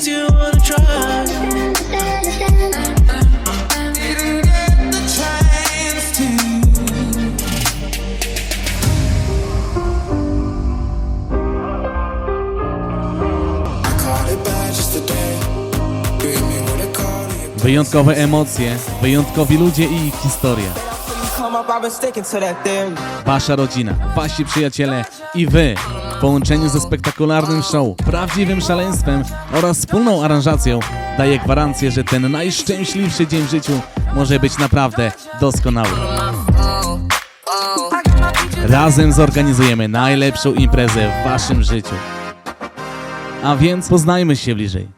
things you wanna try. Wyjątkowe emocje, wyjątkowi ludzie i ich historia. Wasza rodzina, wasi przyjaciele i wy w połączeniu ze spektakularnym show, prawdziwym szaleństwem oraz wspólną aranżacją daje gwarancję, że ten najszczęśliwszy dzień w życiu może być naprawdę doskonały. Razem zorganizujemy najlepszą imprezę w waszym życiu. A więc poznajmy się bliżej.